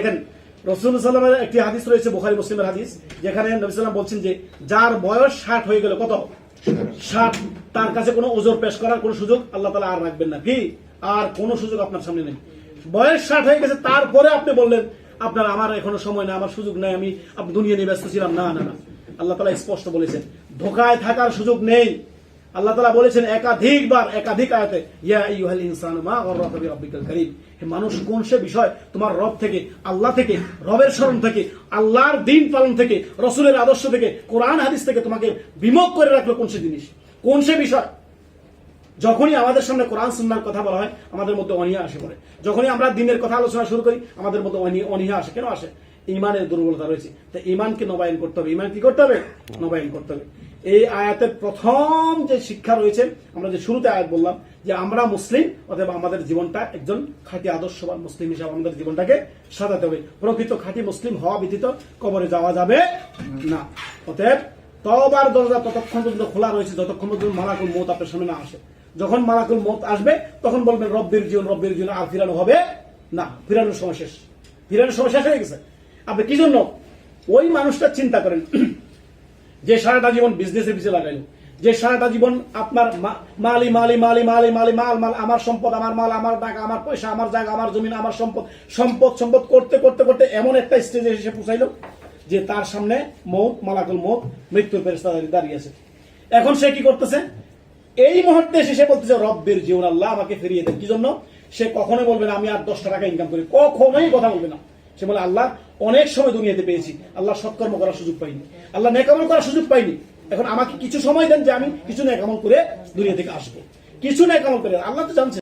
দেখেন, রসুল সাল্লামের একটি হাদিস রয়েছে, বুখারি, মুসলিমের হাদিস, যেখানে নবী সাল্লাম বলছেন যে, যার বয়স ষাট হয়ে গেল, কত? ষাট। তার কাছে কোনো ওজোর পেশ করার কোনো সুযোগ আল্লাহ তালা আর রাখবেন না। কি? আর কোনো সুযোগ আপনার সামনে নেই। বয়স ষাট হয়ে গেছে, তারপরে আপনি বললেন, আপনার আমার এখনও সময় নেই, আমার সুযোগ নেই, আমি আপনি দুনিয়া নিয়ে ব্যস্ত ছিলাম। না না না। আল্লাহ তালা স্পষ্ট বলেছেন, ধোকায় থাকার সুযোগ নেই। আল্লাহ তালা বলেছেন একাধিকবার একাধিক আয়াতে, ইয়া ইউহাল ইনসান মা গররাকা বিরাব্বিকাল কারীম। হে মানুষ, কোন সে বিষয় তোমার রব থেকে, আল্লাহ থেকে, রবের স্মরণ থেকে, আল্লাহর দিন পালন থেকে, রসুলের আদর্শ থেকে, কোরআন হাদিস থেকে তোমাকে বিমুখ করে রাখল কোন সে জিনিস? কোন সে বিষয়? যখনই আমাদের সামনে কোরআন সুন্নার কথা বলা হয়, আমাদের মধ্যে অনিহা আসে পড়ে। যখনই আমরা দিনের কথা আলোচনা শুরু করি, আমাদের মধ্যে অনি- অনীহা আসে। কেন আসে? ইমানের দুর্বলতা রয়েছে। তো ইমানকে নবায়ন করতে হবে। ইমান কি করতে হবে? নবায়ন করতে হবে। এই আয়াতের প্রথম যে শিক্ষা রয়েছে, আমরা যে শুরুতে আয়াত বললাম যে আমরা মুসলিম অথবা আমাদের জীবনটা একজন খাঁটি আদর্শবান মুসলিম হিসাবে আমাদের জীবনটাকে সাজাতে হবে। প্রকৃত খাঁটি মুসলিম হওয়া ব্যতীত কবরে যাওয়া যাবে না। অতএব তবার দরজা ততক্ষণ পর্যন্ত খোলা রয়েছে, যতক্ষণ পর্যন্ত মালাকুল মত আপনার সামনে না আসে। যখন মালাকুল মত আসবে, তখন বলবেন, রব্বির জীবন রব্বির জীবন, আর ফিরানো হবে না। ফিরানোর সময় শেষ। ফিরানোর সময় শেষ হয়ে গেছে। আপনি কি জন্য ওই মানুষটা চিন্তা করেন? যে সারাটা জীবন বিজনেসের পিছিয়ে লাগাইলো, যে সারাটা জীবন আপনার মালি মালি মালি মালি মালি, মাল মাল, আমার সম্পদ, আমার মাল, আমার টাকা, আমার পয়সা, আমার জায়গা, আমার জমিন, আমার সম্পদ সম্পদ সম্পদ করতে করতে করতে এমন একটা স্টেজে এসে পৌঁছাইলো যে তার সামনে মৌত, মালাকুল মৌত, মৃত্যুর ফেরেস্তা দাঁড়িয়ে আছে। এখন সে কি করতেছে? এই মুহূর্তে এসে সে বলতেছে, রব্বের জীবন আল্লাহ আমাকে ফিরিয়ে দেন। কি জন্য? সে কখনোই বলবে না, আমি আর দশটা টাকা ইনকাম করি। কখনোই কথা বলবে না। সে বলে, আল্লাহ, অনেক সময় দুনিয়াতে পেয়েছি। আল্লাহ সৎকর্ম করার সুযোগ পাইনি। আল্লাহ নেকামল করার সুযোগ পাইনি। এখন আমাকে কিছু সময় দেন যে আমি কিছু নেকামল করে দুনিয়া থেকে আসব। কিছু নেকামল করে, আল্লাহ তো জানছে